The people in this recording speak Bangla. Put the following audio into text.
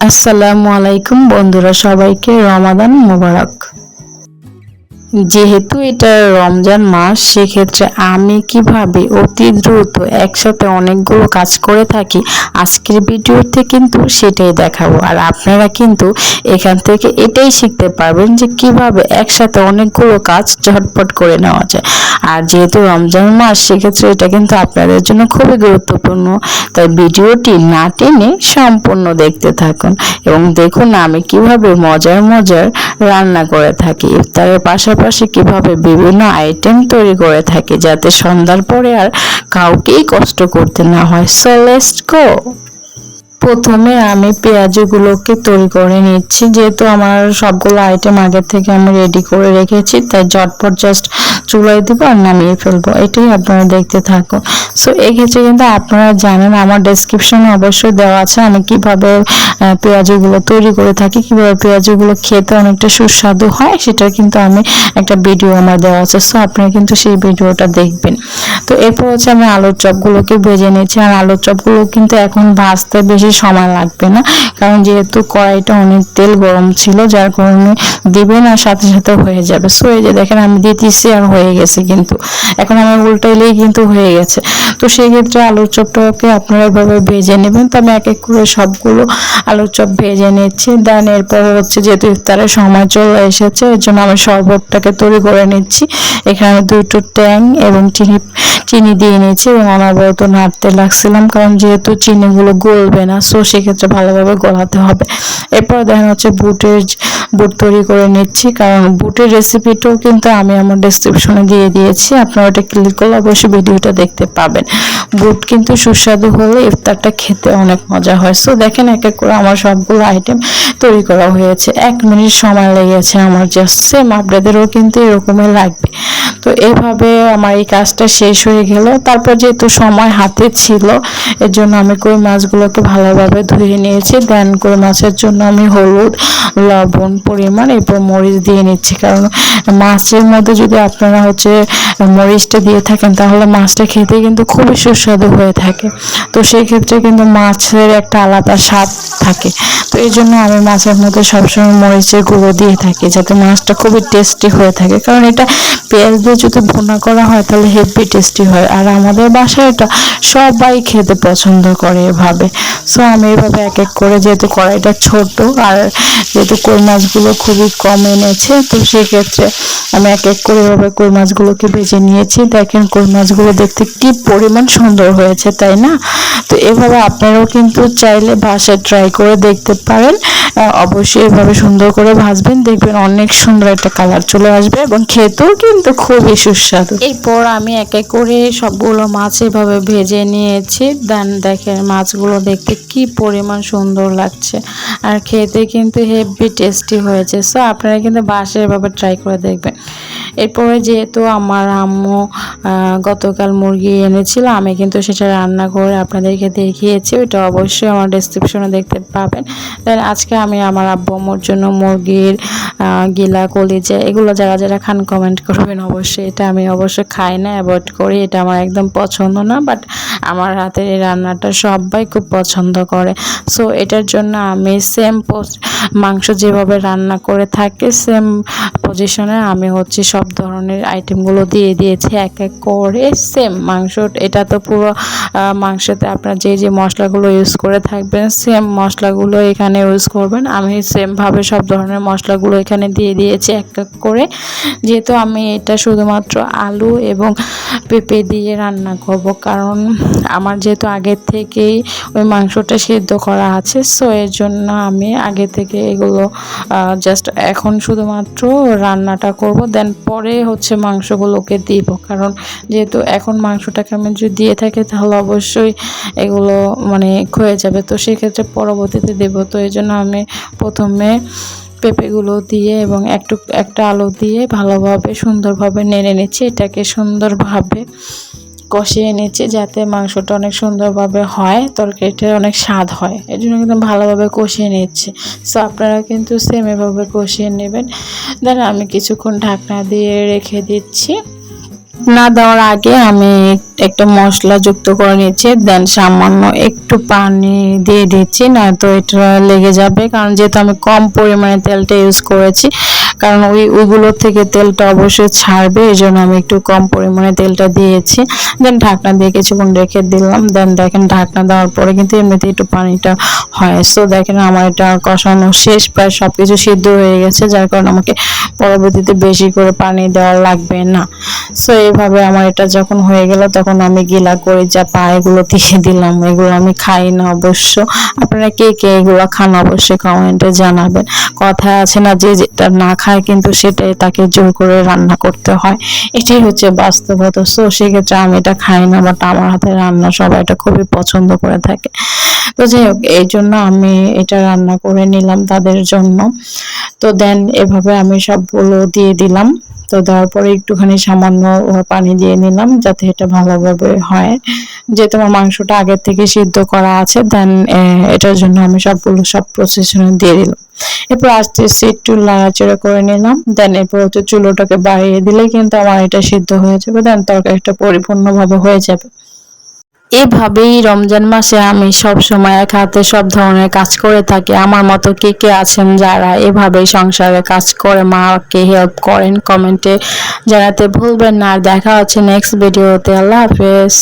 আসসালামু আলাইকুম বন্ধুরা সবাইকে রমাদান মোবারক। যেহেতু এটা রমজান মাস, সেক্ষেত্রে আমি কীভাবে অতি দ্রুত একসাথে অনেকগুলো কাজ করে থাকি, আজকের ভিডিওতে কিন্তু সেটাই দেখাবো। আর আপনারা কিন্তু এখান থেকে এটাই শিখতে পারবেন যে কীভাবে একসাথে অনেকগুলো কাজ ঝটপট করে নেওয়া যায়। আর যেহেতু রমজান মাস, সেক্ষেত্রে এটা কিন্তু আপনাদের জন্য খুবই গুরুত্বপূর্ণ। তাই ভিডিওটি না টেনে সম্পূর্ণ দেখতে থাকুন। এবং দেখুন আমি কীভাবে মজার মজার রান্না করে থাকি। ইফতারের পাশাপাশি কীভাবে বিভিন্ন আইটেম তৈরি করে থাকে যাতে সন্ধ্যার পরে আর কাউকেই কষ্ট করতে না হয়। সো লেটস গো প্রথমে আমি পেঁয়াজগুলোকে তৈরি করে নিচ্ছি, যেহেতু আমার সবগুলো আইটেম আগের থেকে আমি রেডি করে রেখেছি, তাই ঝটপট জাস্ট চুলায় দিব আর নামিয়ে ফেলব। এটাই আপনারা দেখতে থাকুন। সো এক্ষেত্রে কিন্তু আপনারা জানেন, আমার ডেসক্রিপশনে অবশ্যই দেওয়া আছে আমি কীভাবে পেঁয়াজগুলো তৈরি করে থাকি, কীভাবে পেঁয়াজগুলো খেতে অনেকটা সুস্বাদু হয় সেটা কিন্তু আমি একটা ভিডিও আমার দেওয়া আছে। সো আপনারা কিন্তু সেই ভিডিওটা দেখবেন। তো, এরপর হচ্ছে আমি আলুর চপগুলোকে ভেজে নিয়েছি আর আলুর চপগুলো কিন্তু এখন ভাজতে বেশি সময় লাগবে না। কারণ যেহেতু কড়াইটা অনেক তেল গরম ছিল, যার কারণে দিবেন আর সাথে সাথে হয়ে যাবে। সো এই যে দেখেন আমি দিতেছি আর হয়ে গেছে কিন্তু। এখন আমি উল্টাইলেই কিন্তু হয়ে গেছে। তো সেই ক্ষেত্রে আলুর চপটাকে আপনারা এভাবে ভেজে নেবেন। তো আমি এক এক করে সবগুলো আলুর চপ ভেজে নিচ্ছি। দেন এরপর হচ্ছে যেহেতু ইফতারের সময় চলে এসেছে, এর জন্য আমি শরবতটাকে তৈরি করে নিচ্ছি। এখানে দুটো ট্যাং এবং চিনি চিনি দিয়ে নিয়েছি এবং অনবরত নাড়তে লাগছিলাম। কারণ যেহেতু চিনিগুলো গলবে না সো সেক্ষেত্রে ভালোভাবে গলাতে হবে। এরপর দেখেন হচ্ছে বুটের বুট তৈরি করে নিচ্ছি। কারণ বুটের রেসিপিটাও কিন্তু আমি আমার ডেসক্রিপশনে দিয়ে দিয়েছি। আপনারা ওটা ক্লিক করলে অবশ্যই ভিডিওটা দেখতে পাবেন। বুট কিন্তু সুস্বাদু হলে ইফতারটা খেতে অনেক মজা হয়। সো দেখেন এক এক করে আমার সবগুলো আইটেম তৈরি করা হয়েছে। এক মিনিট সময় লেগেছে আমার জাস্ট সেম আপনাদেরও কিন্তু এরকমই লাগবে। তো এইভাবে আমার এই কাজটা শেষ হয়ে গেল। তারপর যেহেতু সময় হাতে ছিল এর জন্য আমি কই মাছগুলোকে ভালোভাবে ধুয়ে নিয়েছি। দেন কই মাছের জন্য আমি হলুদ, লবণ, পরিমাণ এরপর মরিচ দিয়ে নিচ্ছি। কারণ মাছের মধ্যে যদি আপনারা হচ্ছে মরিচটা দিয়ে থাকেন, তাহলে মাছটা খেতে কিন্তু খুবই সুস্বাদু হয়ে থাকে। তো সেই ক্ষেত্রে কিন্তু মাছের একটা আলাদা স্বাদ থাকে। তো এই জন্য আমি মাছের মধ্যে সবসময় মরিচের গুঁড়ো দিয়ে থাকি, যাতে মাছটা খুবই টেস্টি হয়ে থাকে। কারণ এটা পেঁয়াজ দিয়ে যদি ভুনা করা হয়, তাহলে হেভি টেস্টি হয়। আর আমাদের বাসায় এটা সবাই খেতে পছন্দ করে এভাবে। সো আমি এভাবে এক এক করে যেহেতু কড়াইটা ছোট, আর যেহেতু কই মাছগুলো খুবই কম এনেছে, তো সেক্ষেত্রে আমি এক এক করে এভাবে কই মাছগুলোকে ভেজে নিয়েছি। দেখেন কই মাছগুলো দেখতে কি পরিমাণ সুন্দর হয়েছে, তাই না? তো এভাবে আপনারাও কিন্তু চাইলে বাসায় ট্রাই করে দেখতে পারেন। অবশ্যই এভাবে সুন্দর করে ভাজবেন, দেখবেন অনেক সুন্দর একটা কালার চলে আসবে এবং খেতেও কিন্তু খুবই সুস্বাদু। এরপর আমি এক এক করে সবগুলো মাছ এভাবে ভেজে নিয়েছি। দেন দেখেন মাছগুলো দেখতে কি পরিমাণ সুন্দর লাগছে। আর খেতে কিন্তু হেভি টেস্টি হয়েছে। সো আপনারা কিন্তু বাসায় এভাবে ট্রাই করে দেখবেন। এরপরে যেহেতু আমার আম্মু গতকাল মুরগি এনেছিল, আমি কিন্তু সেটা রান্না করে আপনাদেরকে দেখিয়েছি। ওইটা অবশ্যই আমার ডেসক্রিপশনে দেখতে পাবেন। দেন আজকে আমি আমার আব্বু আম্মুর জন্য মুরগির গিলা, কলিজা, এগুলো যারা যারা খান কমেন্ট করবেন অবশ্যই। এটা আমি অবশ্যই খাই না অ্যাভয়েড করি, এটা আমার একদম পছন্দ না বাট আমার হাতের এই রান্নাটা সবাই খুব পছন্দ করে। সো এটার জন্য আমি সেম মাংস যেভাবে রান্না করে থাকি সেম পজিশনে আমি হচ্ছে সব ধরনের আইটেমগুলো দিয়ে দিয়েছি, এক এক করে সেম মাংস। এটা তো পুরো মাংসতে আপনার যে যে মশলাগুলো ইউজ করে থাকবেন সেম মশলাগুলো এখানে ইউজ করবেন। আমি সেমভাবে সব ধরনের মশলাগুলো এখানে দিয়ে দিয়েছি এক এক করে। যেহেতু আমি এটা শুধুমাত্র আলু এবং পেঁপে দিয়ে রান্না করব, কারণ আমার যেহেতু আগের থেকেই ওই মাংসটা সেদ্ধ করা আছে সো এর জন্য আমি আগে থেকে এগুলো জাস্ট এখন শুধুমাত্র রান্নাটা করব দেন পরে হচ্ছে মাংসগুলোকে দিব। কারণ যেহেতু এখন মাংসটাকে আমি যদি দিয়ে থাকি, তাহলে অবশ্যই এগুলো মানে ক্ষয়ে যাবে। তো সেক্ষেত্রে পরবর্তীতে দেব। তো এই জন্য আমি প্রথমে পেঁপেগুলো দিয়ে এবং একটু, একটা আলু দিয়ে ভালোভাবে সুন্দরভাবে নেড়ে নিচ্ছি। এটাকে সুন্দরভাবে কষিয়ে নিচ্ছি যাতে মাংসটা অনেক সুন্দরভাবে হয় তরকারিটা অনেক স্বাদ হয়। এর জন্য কিন্তু ভালোভাবে কষিয়ে নিচ্ছি। সো আপনারা কিন্তু সেম এভাবে কষিয়ে নেবেন। দেন আমি কিছুক্ষণ ঢাকনা দিয়ে রেখে দিচ্ছি। না দেওয়ার আগে আমি একটা মশলা যুক্ত করে নিচ্ছি দেন সামান্য একটু পানি দিয়ে দিচ্ছি, নয়তো এটা লেগে যাবে। কারণ যেহেতু আমি কম পরিমাণে তেলটা ইউজ করেছি কারণ ওই ওইগুলোর থেকে তেলটা অবশ্যই ছাড়বে, এই জন্য আমি একটু কম পরিমাণে তেলটা দিয়েছি। দেন ঢাকনা দিয়ে কিছুক্ষণ রেখে দিলাম। দেন দেখেন ঢাকনা দেওয়ার পরে কিন্তু এমনিতে একটু পানিটা হয়। সো দেখেন আমার এটা কষানো শেষ, প্রায় সব কিছু সিদ্ধ হয়ে গেছে, যার কারণে আমাকে পরবর্তীতে বেশি করে পানি দেওয়া লাগবে না। সো এইভাবে আমার এটা যখন হয়ে গেল, তখন আমি গিলা করে যা পা এগুলো দিয়ে দিলাম। এগুলো আমি খাই না অবশ্য। আপনারা কে কে এগুলো খান অবশ্যই কমেন্টে জানাবেন। কথা আছে না যে যেটা না খায়, কিন্তু সেটাই তাকে জোর করে রান্না করতে হয়। এটাই হচ্ছে বাস্তবতা। সো সেক্ষেত্রে আমি এটা খাই না বাট আমার হাতে রান্না সবাই এটা খুবই পছন্দ করে থাকে। তো যাই হোক, এই জন্য আমি এটা রান্না করে নিলাম তাদের জন্য। তো দেন এভাবে আমি সবগুলো দিয়ে দিলাম। তো দেওয়ার পরে একটুখানি সামান্য পানি দিয়ে নিলাম যাতে এটা ভালোভাবে হয়। যেহেতু আমার মাংসটা আগের থেকে সিদ্ধ করা আছে দেন এটার জন্য আমি সবগুলো সব প্রসেসনে দিয়ে দিলাম। এরপর আস্তে আস্তে একটু লাড়াচড়া করে নিলাম দেন এরপর হচ্ছে চুলোটাকে বাড়িয়ে দিলে কিন্তু আমার এটা সিদ্ধ হয়ে যাবে দেন তরকারিটা পরিপূর্ণভাবে হয়ে যাবে। এভাবেই রমজান মাসে আমি সব সময় এক হাতে সব ধরনের কাজ করে থাকি। আমার মতো কে কে আছেন যারা এভাবেই সংসারে কাজ করে, মাকে হেল্প করেন কমেন্টে জানাতে ভুলবেন না। আর দেখা হচ্ছে নেক্সট ভিডিওতে আল্লাহ হাফেজ।